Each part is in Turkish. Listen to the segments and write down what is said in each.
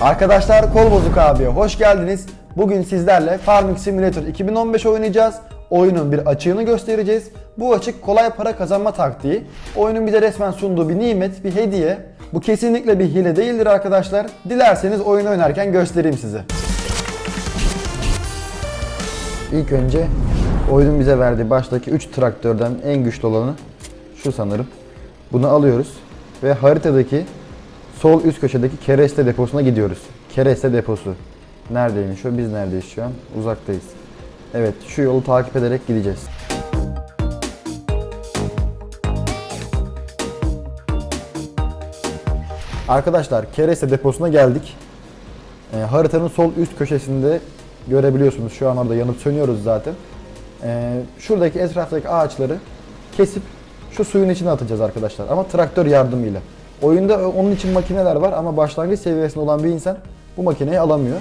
Arkadaşlar Kol Bozuk abiye hoş geldiniz. Bugün sizlerle Farming Simulator 2015 oynayacağız. Oyunun bir açığını göstereceğiz. Bu açık kolay para kazanma taktiği. Oyunun bize resmen sunduğu bir nimet, bir hediye. Bu kesinlikle bir hile değildir arkadaşlar. Dilerseniz oyun oynarken göstereyim size. İlk önce oyunun bize verdiği baştaki 3 traktörden en güçlü olanı şu sanırım. Bunu alıyoruz ve haritadaki sol üst köşedeki kereste deposuna gidiyoruz. Kereste deposu. Neredeymiş o? Biz neredeyiz şu an? Uzaktayız. Evet, şu yolu takip ederek gideceğiz. Arkadaşlar, kereste deposuna geldik. Ee, haritanın sol üst köşesinde görebiliyorsunuz. Şu an orada yanıp sönüyoruz zaten. Ee, şuradaki etraftaki ağaçları kesip şu suyun içine atacağız arkadaşlar. Ama traktör yardımıyla. Oyunda onun için makineler var ama başlangıç seviyesinde olan bir insan bu makineyi alamıyor.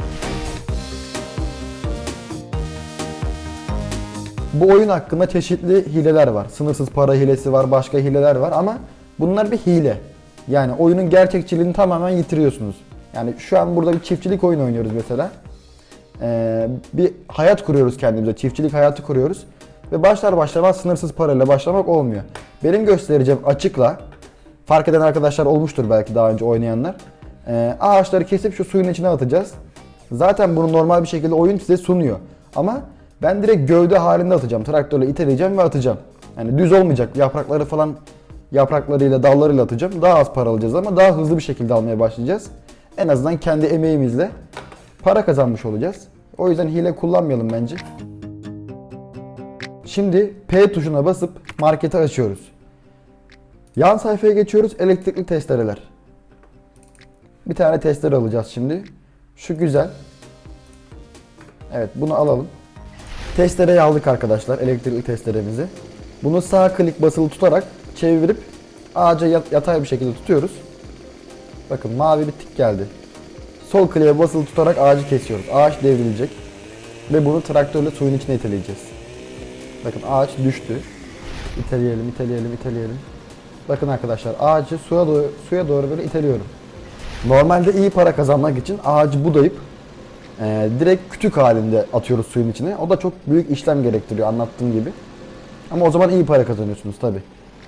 Bu oyun hakkında çeşitli hileler var. Sınırsız para hilesi var, başka hileler var ama bunlar bir hile. Yani oyunun gerçekçiliğini tamamen yitiriyorsunuz. Yani şu an burada bir çiftçilik oyunu oynuyoruz mesela. Ee, bir hayat kuruyoruz kendimize, çiftçilik hayatı kuruyoruz. Ve başlar başlamaz sınırsız parayla başlamak olmuyor. Benim göstereceğim açıkla, fark eden arkadaşlar olmuştur belki daha önce oynayanlar. Ee, ağaçları kesip şu suyun içine atacağız. Zaten bunu normal bir şekilde oyun size sunuyor. Ama ben direkt gövde halinde atacağım. Traktörle iteleyeceğim ve atacağım. Yani düz olmayacak. Yaprakları falan yapraklarıyla, dallarıyla atacağım. Daha az para alacağız ama daha hızlı bir şekilde almaya başlayacağız. En azından kendi emeğimizle para kazanmış olacağız. O yüzden hile kullanmayalım bence. Şimdi P tuşuna basıp marketi açıyoruz. Yan sayfaya geçiyoruz. Elektrikli testereler. Bir tane testere alacağız şimdi. Şu güzel. Evet bunu alalım. Testereyi aldık arkadaşlar. Elektrikli testeremizi. Bunu sağ klik basılı tutarak çevirip ağaca yat- yatay bir şekilde tutuyoruz. Bakın mavi bir tik geldi. Sol kliğe basılı tutarak ağacı kesiyoruz. Ağaç devrilecek. Ve bunu traktörle suyun içine iteleyeceğiz. Bakın ağaç düştü. İteleyelim, iteleyelim, iteleyelim. Bakın arkadaşlar ağacı suya doğru, suya doğru böyle iteliyorum. Normalde iyi para kazanmak için ağacı budayıp e, direkt kütük halinde atıyoruz suyun içine. O da çok büyük işlem gerektiriyor anlattığım gibi. Ama o zaman iyi para kazanıyorsunuz tabi.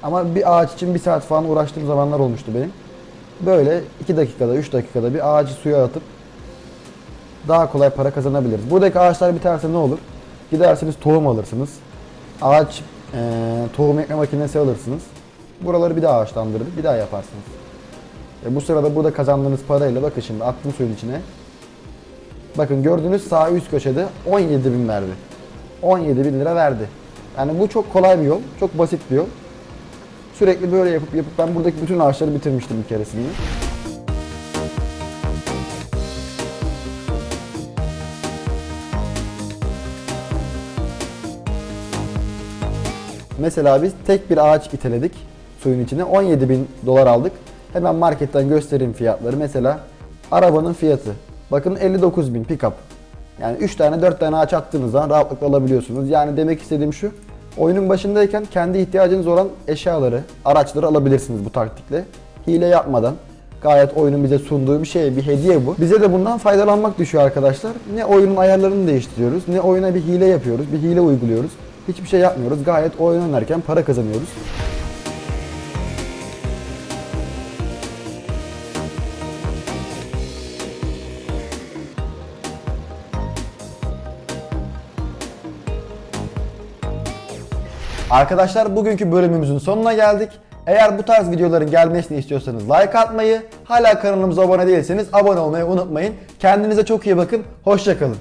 Ama bir ağaç için bir saat falan uğraştığım zamanlar olmuştu benim. Böyle 2 dakikada 3 dakikada bir ağacı suya atıp daha kolay para kazanabiliriz. Buradaki ağaçlar biterse ne olur? Gidersiniz tohum alırsınız. Ağaç eee, tohum ekme makinesi alırsınız. Buraları bir daha ağaçlandırıp bir daha yaparsınız. E bu sırada burada kazandığınız parayla bakın şimdi attım suyun içine. Bakın gördüğünüz sağ üst köşede 17 bin verdi. 17 bin lira verdi. Yani bu çok kolay bir yol, çok basit bir yol. Sürekli böyle yapıp yapıp ben buradaki bütün ağaçları bitirmiştim bir keresinde. Mesela biz tek bir ağaç iteledik suyun içine 17 bin dolar aldık. Hemen marketten göstereyim fiyatları. Mesela arabanın fiyatı. Bakın 59 bin pick-up. Yani 3 tane 4 tane ağaç attığınız zaman rahatlıkla alabiliyorsunuz. Yani demek istediğim şu. Oyunun başındayken kendi ihtiyacınız olan eşyaları, araçları alabilirsiniz bu taktikle. Hile yapmadan. Gayet oyunun bize sunduğu bir şey, bir hediye bu. Bize de bundan faydalanmak düşüyor arkadaşlar. Ne oyunun ayarlarını değiştiriyoruz, ne oyuna bir hile yapıyoruz, bir hile uyguluyoruz. Hiçbir şey yapmıyoruz. Gayet oyun oynarken para kazanıyoruz. Arkadaşlar bugünkü bölümümüzün sonuna geldik. Eğer bu tarz videoların gelmesini istiyorsanız like atmayı, hala kanalımıza abone değilseniz abone olmayı unutmayın. Kendinize çok iyi bakın, hoşçakalın.